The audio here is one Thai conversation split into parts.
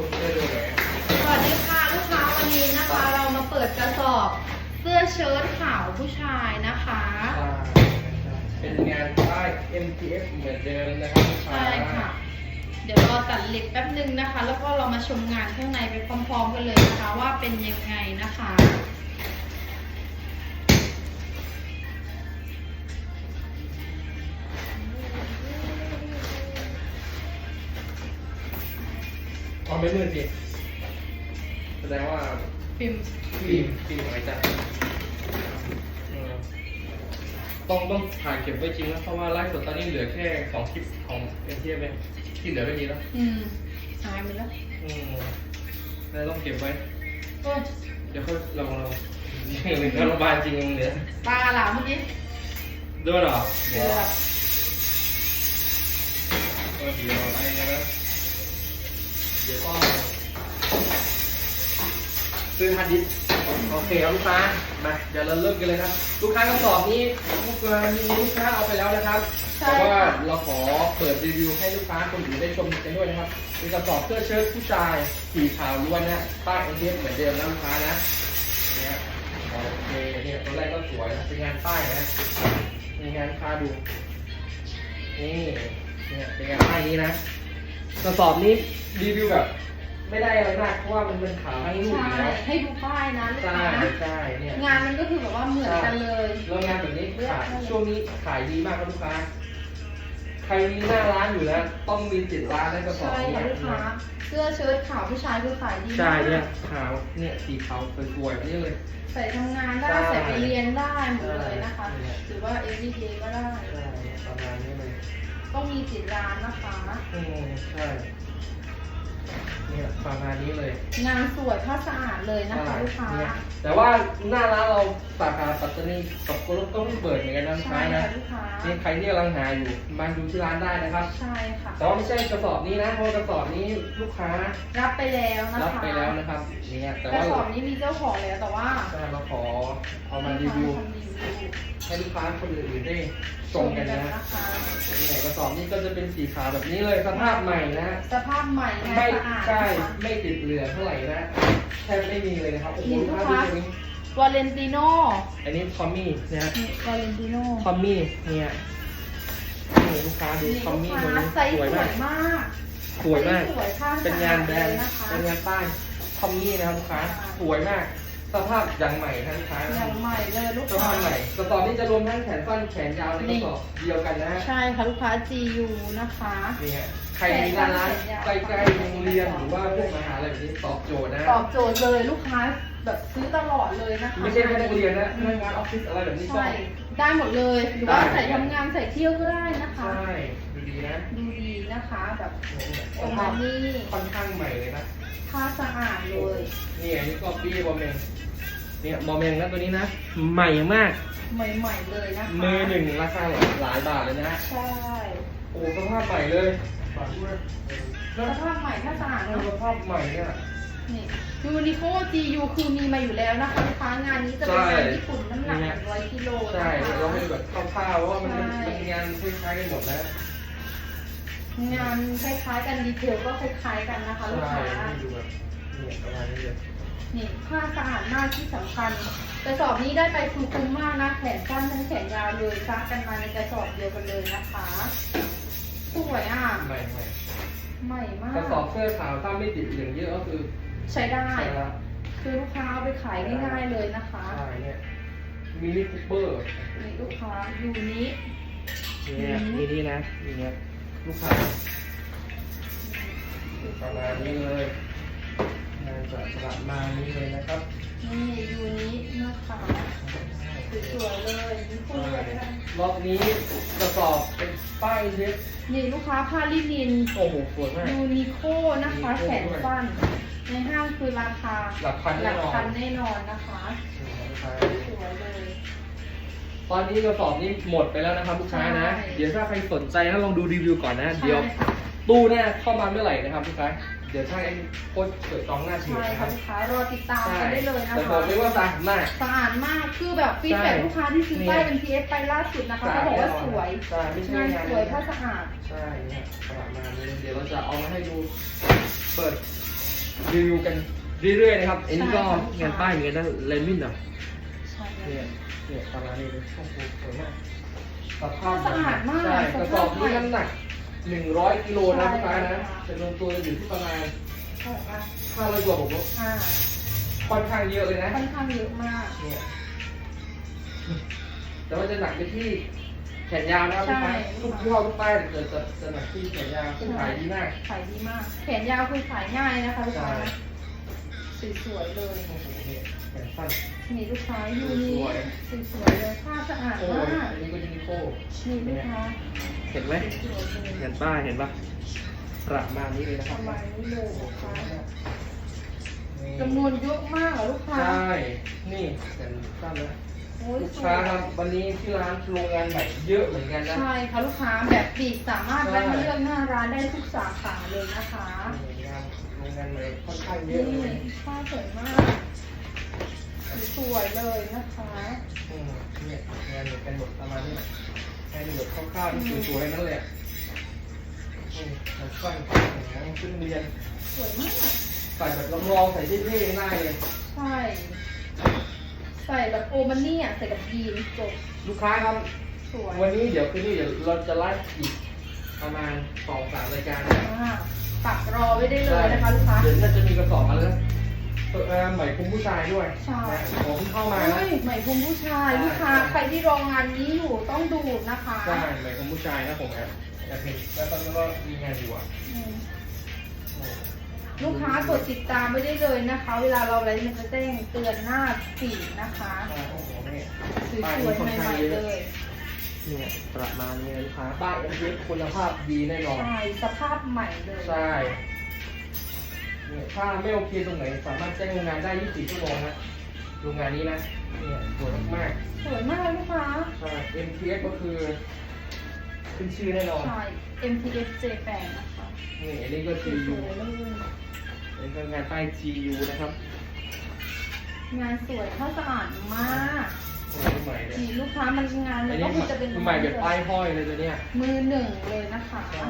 คนเสื้อดูหน่อยสวัสดีค่ะลูกค้าวันนี้นะคะ เรามาเปิดกระสอบเสื้อเชิ้ตขาวผู้ชายนะคะ เป็นงานป้าย MTF เหมือนเดิมนะครับลูกค้าใช่ค่ะ เดี๋ยวรอตัดเล็บแป๊บนึงนะคะ แล้วก็เรามาชมงานข้างในไปพร้อมๆกันเลยนะคะ ว่าเป็นยังไงนะคะ ไม่มือสิแสดงว่าปิมฟิล์มฟิล์มหายใจเออต้องต้องถ่ายเก็บไว้จริงนะเพราะว่าไลฟ์สดตอนนี้เหลือแค่สองคลิปของ MTF เองที่เหลือไม่มีแล้วอืมหายไปแล้วอืมแล้วต้องเก็บไว้ โอ้ยเดี๋ยวค่อยลองลองหนึ่งรัฐบาลจริงยังเหลือปลาหลาเมื่อกี้ด้วยเหรอเกือบเออเดี๋ยวอะไรนะ เดี๋ยวก็ซื้อฮาร์ดดิสก์โอเคครับลูกค้ามาเดี๋ยวเราเริ่มกันเลยครับ ลูกค้ากระสอบนี้ลูกค้ามีลูกค้าเอาไปแล้วนะครับใช่แต่ว่าค่ะเราขอเปิดรีวิวให้ลูกค้าคนอื่นได้ชมกันด้วยนะครับเป็นกระสอบเสื้อเชิ้ตผู้ชายสีขาวล้วนนะป้ายเอ็นเเหมือนเดิมนะลูกค้านะเนี่ยโอเคเนี่ยตัวแรกก็สวยนะเป็นงานป้ายนะมีงานคาดูนี่เนี่ยเป็นงานป้ายนี้นะ กระสอบนี้รีวิวแบบไม่ได้อะไรมากเพราะว่ามันเป็นขาวทั้งลูกใช่อยู่แล้วให้ดูป้ายนะลูกใช่ค้าใช่เนี่ยงานมันก็คือแบบว่าเหมือนกันเลยแล้วงานแบบนี้ขายช่วงนี้ขายดีมากครับลูกค้า ใครมีหน้าร้านอยู่แล้วต้องมีจิตร้านในกระสอบใช่นี้ค่ะลูกค้า เสื้อเชิ้ตขาวผู้ชายคือขายดีใช่มากเนี่ยขาวเนี่ยสีขาวสวยๆนี่เลย ใส่ทำงานได้ ใช่ ใส่ไปเรียนได้หมดเลยนะคะใช่หรือว่า everyday ก็ได้ ใช่เนี่ยประมาณนี้เลย ต้องมีจิตร้านนะคะ โอ้ใช่ เนี่ยประมาณนี้เลยงานสวยผ้าสะอาดเลยนะคะลูกค้าเนี่ยแต่ว่าหน้าร้านเราสาขาปัตตานีกับโกลกต้องเปิดเหมือนกันนะใช่ท้ายนะค่ะลูกค้านี่ใครที่กำลังหาอยู่มาดูที่ร้านได้นะครับ ใช่ค่ะ แต่ว่าไม่ใช่กระสอบนี้นะเพราะว่ากระสอบนี้ลูกค้ารับไปแล้วนะคะรับไปแล้วนะครับเนี่ยแต่กระว่าสอบนี้มีเจ้าของแล้วแต่ว่าเราขอเอามารีวิวทำรีวิวให้ลูกค้าคนอื่นๆได้ชมกันนะนะคะเนี่ยกระสอบนี้ก็จะเป็นสีขาวแบบนี้เลยสภาพใหม่นะสภาพใหม่งานไม่สะอาดใช่ นะคะไม่ติดเหลืองเท่าไหร่นะแทบไม่มีเลยนะครับโอ้โหนี่ลูกลูกค้าค้าดูตรงนี้วาเลนติโน่อันนี้ทอมมี่นะฮะ นี่วาเลนติโน่ทอมมี่เนี่ยนี่ลูกค้าดูนี่ทอมลูกมี่ค้าตัวนี้ไซส์สสววยยมาก มากสวยมากสวยผ้าเป็นงานแบรนด์สะอาดเลยนะคะ เป็นงานป้ายทอมมี่นะครับลูกค้า สวยมาก สภาพอย่างใหม่ทั้งลูกค้าอย่างใหม่เลยลูกสค้าภาพใหม่กระสอบนี้จะรวมทั้งแขนสั้นแขนยาวในกระสอบเดียวกันนะฮะใช่ค่ะลูกค้า GU นะคะ นี่ฮะใครมีร้านร้านใกล้ๆโรงเรียนหรือว่าพวกมหาลัยแบบนี้ตอบโจทย์นะตอบโจทย์เลยลูกค้าแบบซื้อตลอดเลยนะคะไม่ใช่แค่นักเรียนนะพนักงานออฟฟิศอะไรแบบนี้ก็ ใช่ได้หมดเลยหรือว่าได้ใส่ทำงานใส่เที่ยวก็ได้นะคะ ใช่ ดูดีนะดูดีนะคะแบบเนี่ยปสระภามาพณนี้ค่อนข้างใหม่เลยนะผ้าสะอาด เลยนี่อันนี้ก็ปี้บอมเมงเนี่ยบอมเมงนะตัวนี้นะ ใหม่มาก ใหม่ๆเลยนะคะมือหนึ่งราคาหลายบาทเลยนะฮะใช่โอ้สภาพใหม่เลยฝากด้วยสภาพใหม่ผ้าสะอาดเออเนาะสภาพใหม่เนี่ย นี่ยูนิโค GU คือมีมาอยู่แล้วนะคะลูกค้างานนี้จะเป็นงานญี่ปุ่นน้ำหนักใช่ร้อยกิโลใช่นะคะ เราให้แบบคร่าวๆเพราะว่ามันเป็นใช่เป็นงานคล้ายๆกันหมดนะงานคล้ายๆกันดีเทลก็คล้ายๆกันนะคะลูกใช่ค้าดูแบบ เนี่ยประมาณนี้เลยนี่ผ้าสะอาดมากที่สำคัญกระสอบนี้ได้ไปคือคุ้มมากนะแขนสั้นทั้งแขนยาวเลยซักกันมาในกระสอบเดียวกันเลยนะคะสวยอะใหม่ใหม่ใหม่มาก กระสอบเสื้อขาวถ้าไม่ติดเหลืองเยอะก็คือใช้ได้ ใช่แล้วคือลูกค้าเอาไปขายง่ายๆเลยนะคะ ใช่เนี่ยมินิคูเปอร์นี่ลูกค้าอยู่นี้ เนี่ยนี่นี่นะอย่างเงี้ยลูกค้าประมาณนี้เลย งานจะประมาณนี้เลยนะครับนี่อยู่นี้นะคะสวยๆเลยนี่คู่เลยนะคะรอบนี้กระสอบเป็นป้ายเล็กนี่ลูกค้าผ้าลินินโอ้โหสวยมาก ยูนิโคนะคะยูนิโคแขนสั้นในห้างคือราคาหลักพันหแน่ลักนอนพันแน่นอนนะคะใช่สวยเลย ตอนนี้กระสอบนี้หมดไปแล้วนะครับลูกค้านะ ใช่ เดี๋ยวถ้าใครสนใจนะลองดูรีวิวก่อนนะใช่เดี๋ยวค่ะตู้หน้าเข้ามาเมื่อไหร่นะครับลูกค้า เดี๋ยวถ้าไอ้โค้ชเปิดจองหน้าทีใช่นะคค่ะรับ ลูกค้ารอติดตามกันได้เลยนะแต่บคะอกเลยว่าสะอาดมากสะอาดมากคือแบบฟีดแบ็กใช่ลูกค้าที่ซื้อป้ายเนี่ยเป็น TF ไปล่าสุดนะคะเขาบอกว่าสวยใช่ไม่ใช่งานงานสวยผ้าสะอาดใช่เนี่ยประมาณนี้เดี๋ยวเราจะเอามาให้ดู เปิดรีวิวกันเรื่อยๆนะครับเอ็นนี่ก็ใช่ค่ะงานป้ายเหมือนกันนะเลมินอะใช่เนี่ยเนี่ยประมาณนี้เลยโอ้โหสวยมากสภาพสะอาดมากใช่สกระสภาอพบนี้น้ำหนัก หนึ่งร้อยกิโลนะใช่ลูกค้านะค่ะจะรวมตัวอยู่ที่ประมาณใช่ค่ะห้าร้อยตัวผมว่าอ่าค่อนข้างเยอะเลยนะ ค่อนข้างเยอะมากเนี่ยแต่ว่าจะหนักไปที่แขนยาวนะครับใช่ลูกค้าทุกยี่ห้อทุกป้ายจะจะจะหนักที่แขนยาวซึ่งขายดีมาก ขายดีมาก แขนยาวคือขายง่ายนะคะลูกค้าใช่ สวยๆเลยโอ้โหเนี่ยแขนสั้น มีลูกค้าอยู่นี่สวย สวยๆเลยผ้าสะอาดโอ้มายกอันนี้ก็ยูนิโคมีลูกค้าเห็นไหมสวยๆเลยเห็นป้ายเห็นปะประมาณนี้เลยนะปครับระมาณนี้เลยลูกค้านี่จำนวนเยอะมากเหรอลูกค้าใช่ นี่แขนสั้นนะโอ้ยลูกสวค้ายครับวันนี้ที่ร้านโรงงานใหม่เยอะเหมือนกันนะ ใช่ค่ะลูกค้าแบบปีกสามารถแวะมาเลือกหน้าร้านได้ทุกสาขาเลยนะคะ นี่ งานโรงงานใหม่ค่อนข้างเยนี่อะเลยผ้าสวยมาก สวยเลยนะคะอืมเนี่ยงานเหมือนกันหมดประมาณนี้ให้ดูแบบคร่าวๆที่สวยๆนั่นแหละอืมมันสั้นของขึ้นเรียน สวยมาก ใส่แบบลองๆใส่เท่ๆง่ายเลย ใช่ ใส่แบบโอมันนี่อะใส่กับยีนจบ ลูกค้าครับ สวย วันนี้เดี๋ยวคืนนี้เดี๋ยวเราจะไลฟ์อีกประมาณสองสามรายการนะอ่า ปักรอไว้ได้เลยนะคะลูกค้า เดี๋ยวน่าจะมีกระสอบมาแล้วเออใหม่คุ้มผู้ชายด้วยใช่ นะผมเพิ่งเข้ามานะ เฮ้ยใหม่พรมผู้ชายใช่ลูกค้าใครที่รองานนี้อยู่ต้องดูนะคะใช่ใหม่คุ้มผู้ชายนะผมแอบแอบเห็นแล้วตอนนี้ก็มีงานอยู่อะอืมโอ้ลูกค้ากดติดตามไว้ได้เลยนะคะ เวลาเราอะไรมันจะแจ้งเตือนหน้าฟีดนะคะ ใช่โอ้โหนี่สวยๆใหม่ๆเลย เนี่ยประมาณนี้นะลูกค้าป้ายเอ็มเอคุณภาพดีแน่นอน ใช่สภาพใหม่เลยใช่เนี่ยถ้าไม่โอเคตรงไหน สามารถแจ้งโรงงานได้ 24 ชั่วโมงนะโรงงานนี้นะเนี่ยสวยมากสวยมากลูกค้าๆใช่ MTS ก็คือ ขึ้นชื่อแน่นอน ใช่ MTF J8 นะคะนี่อันนี้ก็ ส GU วยๆเลยอันนี้ก็งานป้าย GU นะครับ งานสวยถ้าสะอาดมากโอ้ยใหม่เลยจีลูกค้ามันงานอัมันนนี้ก็คือจะเป็นใหม่แบบป้ายห้อยเลยตัวเนี้ยมือหนึ่งเลยนะคะใช่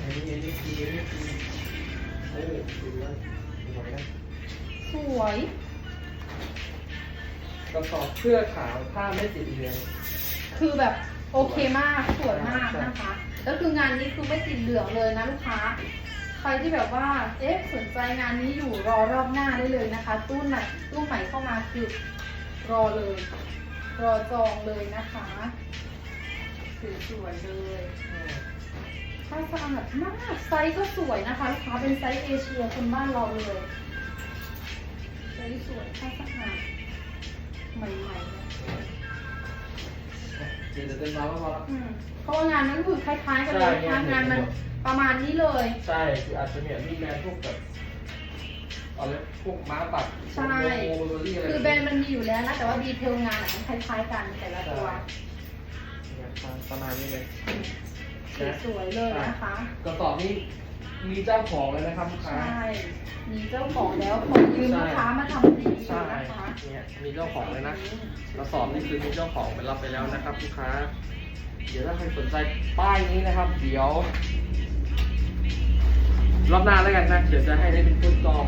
อันนี้อันนี้คืออันนี้คือโอ้ดูแล้วสวยนะสวยกระสอบเสื้อขาวผ้าไม่ติดเหลืองคือแบบโอเคมากสวยมากนะคะ แล้วคืองานนี้คือไม่ติดเหลืองเลยนะลูกค้า ใครที่แบบว่า เอ๊ะสนใจงานนี้อยู่รอรอบหน้าได้เลยนะคะ ตู้ไหนตู้ใหม่เข้ามาคือรอเลย รอจองเลยนะคะสวยๆเลยถ้าสะอาดมากไซส์ก็สวยนะคะลูกค้าเป็นไซส์เอเชียคนบ้านเราเลยไซส์สวยถ้าสะอาดใหม่ๆนะเดี๋ยวจะเดินมาว่าพอละอืมเพราะว่างานนั้นคือคล้ายๆกันเลยใช่นะคะงานมันหมด ประมาณนี้เลย ใช่คืออาจจะเนี่ยมีแบรนด์พวกแบบอะไรพวกม้าปัดใช่ โมโมโรลี่อะไรคือแบรนด์มันมีอยู่แล้วนะ แต่ว่าดีเทลงานอะมันคล้ายๆกันแต่ละตัวเนี่ยประมาณนี้เลยสวยๆเลยนะคะ กระสอบนี้มีเจ้าของแล้วนะครับลูกค้า ใช่ มีเจ้าของแล้วขอยืมลูกค้ามาทำรีวิวใช่นะคะเนี่ยมีเจ้าของเลยนะกระสอบนี่คือมีเจ้าของไปรับไปแล้วนะครับลูกค้า เดี๋ยวถ้าใครสนใจป้ายนี้นะครับ เดี๋ยว รอบหน้าแล้วกันนะเดี๋ยวจะให้ได้เป็นต้นจอง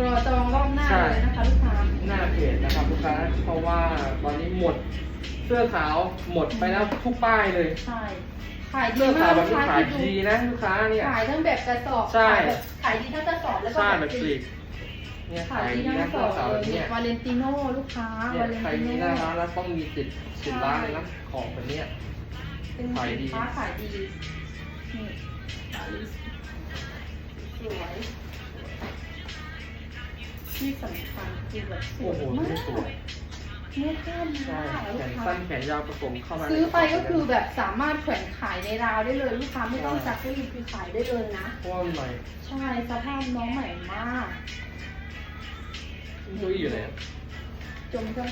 รอจองรอบหน้าใช่เลยนะคะลูกค้าหน้าเพจนะครับลูกค้าเพราะว่าตอนนี้หมดเสื้อขาวหมดไปแล้วทุกป้ายเลยใช่ขายดีเสื้อมาขาวกแบบลูกนี้ค้าขายที่ดีดูนะลูกค้าเนี่ย ขายทั้งแบบกระสอบใช่ ขายแบบขายดีทั้งกระสอบแล้วก็ใช่แบแบบบปปลีลีกกเนี่ยขายขายดีดีทั้งนะกระสเสื้ออบขาวเลแบบยเนี้ยวาเลนติโน่ลูกค้าเนี่ยวาเลนใครติมีโน่หน้าร้านแล้วต้องมีติดติดร้านเลยนะของแบบเนี้ย เป็นขายดีสินค้าขายดีนี่ปารี สสวยที่สำคัญคือแบบสโอ้วยโหมานี่กสวยเนี่ยข้ามใช่มากแขลูกนค้าสั้นแขนยาวผสมเข้ามาซื้อไปก็คือแบบสามารถแขวนขายในราวได้เลยลูกค้าไม่ต้องซักรีดคือขายได้เลยนะ เพราะว่ามันใหม่ใช่สภาพน้องใหม่มากช่วยอยู่เลยจมก็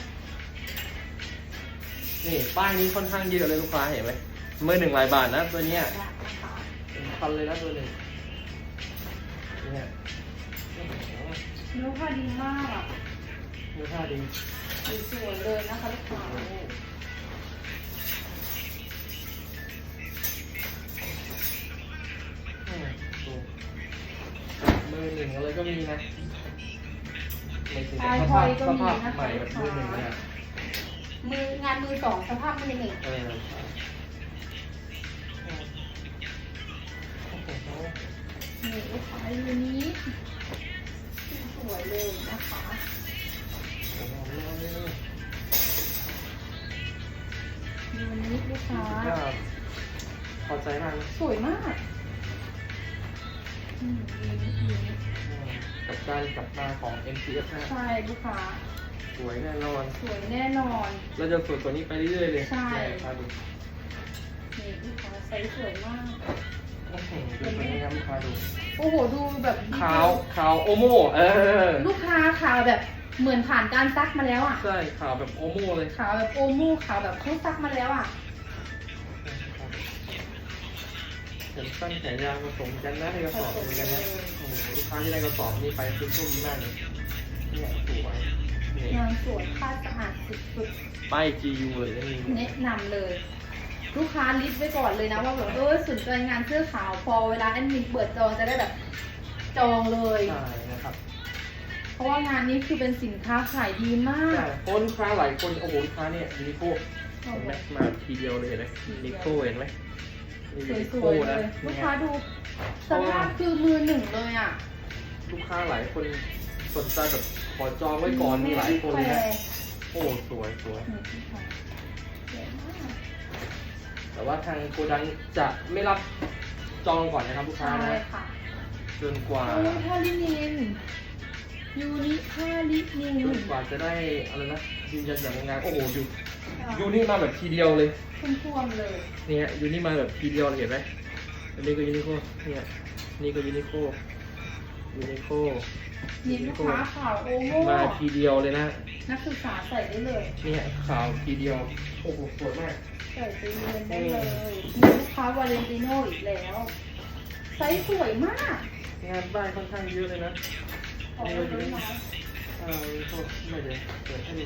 นี่ป้ายนี้ค่อนข้างเยอะเลยลูกค้าเห็นไหมเมื่อหนึ่งรายบาทนะตัวเนี้ยได้นะคะเป็นพันเลยนะตัวหนึ่ง เนี่ยนิ้วพอดีมากอะดูท่าดีสวยเลยนะคะลูกค้ามือหนึ่งอะไรก็มีนะลายสภาพใหม่แบบมือหนึ่ะมืองานมือสองสภาพมือหนึ่ง นี่ลูกค้าอยู่นี้สวยเลยนะคะโอ้โหอยู่นี้ลูกค้าพอใจมากนะสวยมากอืมอยู่นี้อยู่นี้กับการกลับมาของ MTF นะใช่ลูกค้า สวยแน่นอน สวยแน่นอน เราจะสวยกว่านี้ไปเรื่อยๆเลยใช่ครับดูนี่ลูกค้าใส่สวยมาก โอ้โหดูตัวนี้ครับลูกค้าดูโอ้โหดูแบบดีเทลขาวขาวโอโม่เออลูกค้าขาวแบบเหมือนผ่านการซักมาแล้วอะใช่ขาวแบบโอโม่เลยขาวแบบโอมูขาวแบบเขาซักมาแล้วอะแขนสั้นแขนยาวผสมกันนะในกระสอบเหมือนกันนะโอ้โหลูกค้าที่ได้กระสอบนี่ไปคือโชคดีมากเลยเนี่ยสวยนี่งานสวยผ้าสะอาดสุดป้าย GU เลยนะนี่ๆแนะนำเลย ลูกค้าลิสต์ไว้ก่อนเลยนะว่าแบบเออสนใจงานเสื้อขาวพอเวลาแอดมินเปิดจองจะได้แบบจองเลย ใช่นะครับเพราะว่างานนี้คือเป็นสินค้าขายดีมาใช่กคนลูกค้าหลายคนโอ้โหลูกค้าเนี่ยยูนิโคเห็นไหมมาทีเดียวเลยเห็นไหมยูนิโคเห็นไหมนี่สยูนิโควยๆเลนะยลูกเนี่ยค้าดูสภาพคือมือหนึ่งเลยอะ ลูกค้าหลายคนสนใจแบบขอจองไว้ก่อนมีหลายคนเลยนะโอ้สวยสวย แต่ว่าทางโกดังจะไม่รับจองก่อนนะครับลูกค้าใช่นะค่ะจนกว่า ยูนิคาลินินยูนิคาลินินจนกว่าจะได้อะไรนะยืนยันจากโรงงานโอ้โหยูยูนี่มาแบบทีเดียวเลยทุ่มท่วมๆเลย เนี่ยยูนี่มาแบบทีเดียวเลยเห็นไหมอันนี้ก็ยูนิโคเนี่ยนี่ก็ยูนิโคยูนิโคนี่ลูกค้าขาวโอโม่มาทีเดียวเลยนะนักศึกษาใส่ได้เลย เนี่ยขาวทีเดียวโอ้โหสวยมาก ใส่ไปเรียนได้เลยนี่ลูกค้าวาเลนติโน่อีกแล้วไซส์สวยมากงานบ้านค่อนข้างเยอะเลยนะออกมาด้วยนะเออโทษไม่เดี๋ยวเปิดให้ดู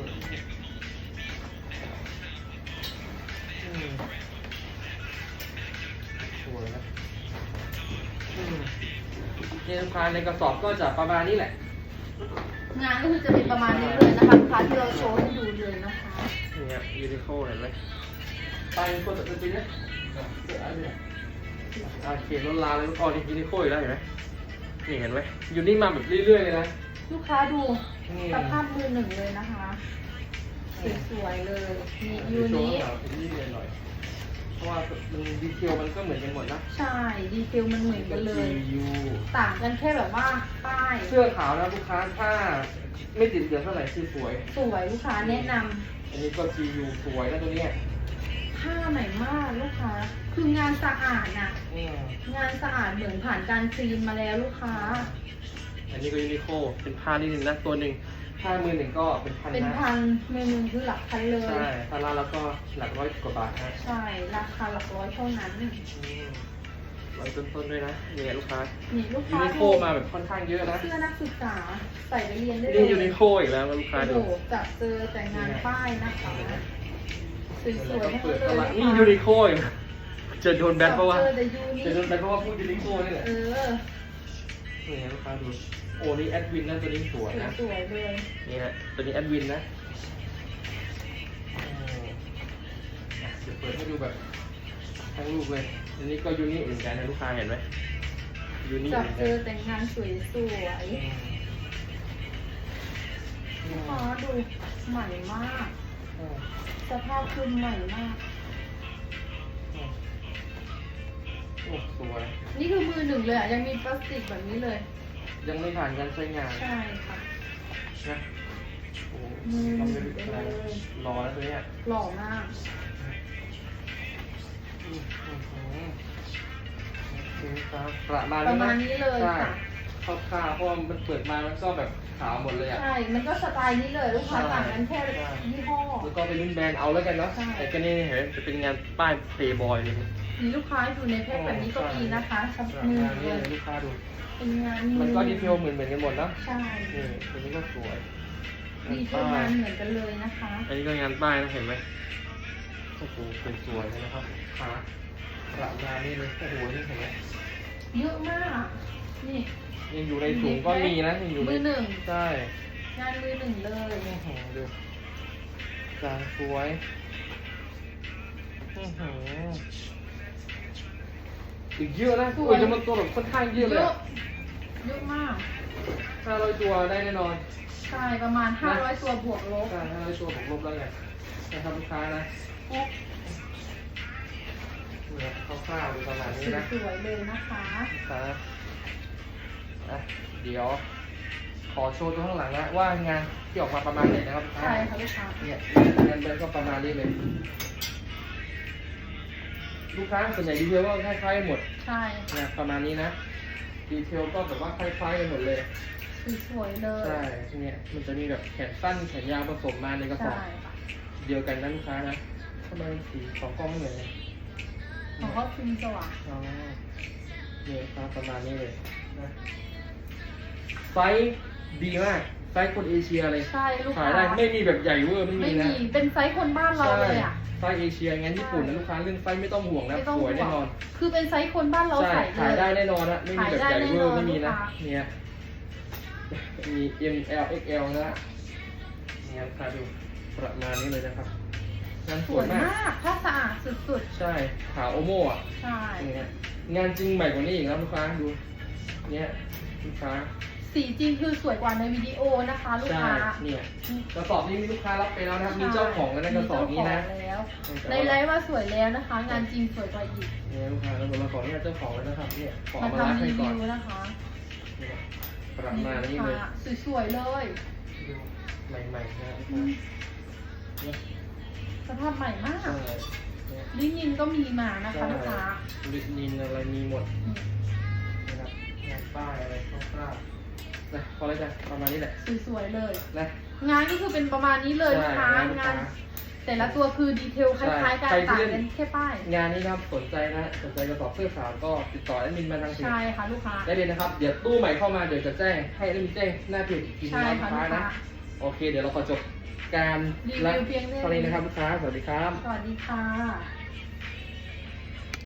อืมสวยนะอืมนี่ลูกค้าในกระสอบก็จะประมาณนี้แหละ งานก็คือจะเป็นประมาณนี้เลยนะคะลูกค้าที่เราโชว์ให้ดูเลยนะคะ เนี่ยยูนิโคเห็นไหม ตายคนตัดไปเนี่ยเสือเนี่ยอาเขียนล้นลาเลยอ๋อนี่ยูนิโคอีกแล้วเห็นไหมนี่เห็นไหมยูนี่มาแบบเรื่อยๆเลยนะ ลูกค้าดูนี่สภาพมือหนึ่งเลยนะคะ สวยๆเลยนี่ยูนินี่หน่อยเพราะว่ามันดีเทลมันก็เหมือนกันหมดนะ ใช่ ดีเทลมันเหมือนกันเลยยูต่างกันแค่แบบว่าป้าย เสื้อขาวนะลูกค้าถ้าไม่ติดเหลืองเท่าไหร่คือสวย สวยลูกค้าแนะนำอันนี้ก็ GU สวยนะตัวเนี้ย ผ้าใหม่มากลูกค้า คืองานสะอาดน่ะอืมงานสะอาดเหมือนผ่านการคลีนมาแล้วลูกค้า อันนี้ก็ยูนิโคเป็นผ้านิดนึงนะตัวหนึ่งผ้ามือหนึ่งก็เป็นพันเป็นนะพันเมนูคือหลักพันเลย ใช่ถ้าร้านแล้วก็หลักร้อยกว่าบาทนะใช่ราคาหลักร้อยเท่านั้นอืมร้อยต้นๆด้วยนะนี่ไงลูกค้านี่ลูกยูค้านิโคมาแบบค่อนข้างเยอะนะเสื้อนักศึกษาใส่ไปเรียนได้เลนี่ยยูนิโคอีกแล้วนะลูกค้าโอ้ดูโหจะเจอแต่งานป้ายนะคะ สวยๆทั้งเปิดเลตยลาดนะคะนี่ยูนิโคอีกนะจะโดนแบนเพราะว่าเจอแต่ยูนิจะโดนแบนเพราะว่าพูดยูนิโคนี่แหละเออนี่ไงลูกค้าดูโอ้นี่แอดวินนะตัวนี้สวยนะสวยๆเลยนี่ฮะตัวนี้แอดวินนะโอ้อะเดี๋ยวเปิดให้ดูแบบทั้งลูกเลยอันนี้ก็ยูนิเหมือนกันนะลูกค้าเห็นไหมยูนิจะเหมือนเจกันอแต่งงานสวยอืมๆลูกค้าดูใหม่มากอืม สภาพคือใหม่มากอืมโอ้สวย นี่คือมือหนึ่งเลยอะ ยังมีพลาสติกแบบนี้เลย ยังไม่ผ่านการใช้งานใช่ค่ะ นะโอ้อืม ทำไม่ได้อะไรรอแล้วตัวเนี้ยหล่อมาก อืมอืมอืมนี่ครับประมาณประนี้มาณนะนี้เลยใช่ค่ะ คร่าวๆเพราะว่ามันเปิดมามันก็แบบ ขาวหมดเลยอะ ใช่ มันก็สไตล์นี้เลยลูกค้าต่างกันแค่ยี่ห้อ แล้วก็เป็นรุ่นแบรนด์เอาแล้วกันเนาะใช่ แต่ก็นี่เห็นจะเป็นงานป้ายเพย์บอยเลยมีลูกค้าอยู่ในแพ็คแบบนี้ก็มีนะคะชับมือเลนี่ยลูกค้าดู เป็นงานมือมันก็ดีเทลเหมือนเหมือนกันหมดเนาะใช่นี่ตัวนี้ก็สวยดีเทลงานเหมือนกันเลยนะคะ อันนี้ก็งานป้ายนะเห็นไหมโอ้โหเป็นสวยเลยนะครับขาประมาณนี้เลยโอ้โหนี่เห็นไหมเยอะมากอ นี่ ยังอยู่ในถุงก็มีนะยังอยู่ในมือหนึ่ง ใช่งานมือหนึ่งเลยโอ้โหดูจางสวยอื้อหืออีกเยอะนะโอ้ยจะมันตัวแบบค่อนข้างเยอะเลยเยอะเยอะมาก ห้าร้อยตัวได้แน่นอน ใช่ประมาณ 500 ตัวบวกลบใช่ห้าร้อยตัวผมลบแล้วไงนะครับลูกค้านะเนี่ยคร่าวๆดูประมาณนี้นะสวยๆเลยนะคะครั บอะเดี๋ยว ขอโชว์ตัวข้างหลังนะว่างานที่ออกมาประมาณไหนนะครับลูกค้าใช่ค่ะลูกค้าเนี่ยงานเดินก็ประมาณนี้เลย ลูกค้าส่วนใหญ่ดีเทลก็คล้ายๆกันหมดใช่นะประมาณนี้นะดีเทลก็แบบว่าคล้ายๆกันหมดเลยสวยๆเลยใช่เนี่ยมันจะมีแบบแขนสั้นแขนยาวผสมมาในกระสอบใช่ค่ะเดียวกันนะลูกค้านะทำไมสีของกล้องไม่เหมือนกัน ของเขาฟิล์มสว่างอ๋อเนี่ยครับประมาณนี้เลยนะ ไซส์ดีมากไซส์คนเอเชียเลยใช่ลูกขาค้ายได้ไม่มีแบบใหญ่เวอร์ไม่ไม่มีนะมีเป็นไซส์คนบ้านเราเลยอะใช่ไซส์เอเชียงั้นญี่ปุ่นนะลูกค้าเรื่องไซส์ไม่ต้องห่วงนะไม่ต้องสวยแน่นอนคือเป็นไซส์คนบ้านเราใช่ใส่ขายเลได้ยแน่นอนนะไม่มีแบบใหญ่เวอร์ขายได้แน่นอนไม่มีนะลูกค้า เนี่ยมี M L X L นะเนี่ยลูกค้าดูประมาณนี้เลยนะครับงานสสววยยมากมากถ้าสะอาดสุดใช่ขาวโอโม่อะ ๆ ใช่เนี่ยงานจริงใหม่กว่านี้อีกนะลูกค้าดู เนี่ยลูกค้า สีจริงคือสวยกว่าในวิดีโอนะคะลูกใช่ค้าเนี่ยกระสอบนี้มีลูกค้ารับไปแล้วนะครับมีเจ้าของแล้วนะกระสอบนี้นะมีเจ้าของแล้ว ในไลฟ์ว่าสวยแล้วนะคะ งานจริงสวยกว่าอีกเนี่ยลูกค้าแล้วผมมาขอเนี่ยเจ้าของแล้วนะครับเนี่ยขอมามารับทำให้รีก่วิอนวนะคะเนี่ยประมาณนี้เลยค่ะสวยๆเลยดูใหม่ๆนะลูกอืค้ามเนี่ยสภาพใหม่มาก ใช่เนี่ย ลินินก็มีมานะคะลูกค้าลินินอะไรมีหมดอืมนะครับงานป้ายอะไรคร่าวๆ นะพอแล้วจ้ะประมาณนี้แหละสวยๆเลย นะ งานก็คือเป็นประมาณนี้เลยลูกค้าใช่งานลูกงาค้าน แต่ละตัวคือดีเทลคล้ายๆกันใช่ใครที่ต่างเล่น กันแค่ป้าย งานนี้นะครับสนใจนะสนใจกระสอบเสื้อขาวก็ติดต่อแอดมินมาทางเพจใช่ค่ะลูกค้า ได้เลยนะครับ เดี๋ยวตู้ใหม่เข้ามาเดี๋ยวจะแจ้งให้แอดมินแจ้งหน้าเพจอีกทีนึใช่งนะลูค่ะกค้าลูกนะค้า โอเค เดี๋ยวเราขอจบการรีวิวเพียงเท่านี้เท่านี้นะครับลูกค้าสวัสดีครับ สวัสดีค่ะ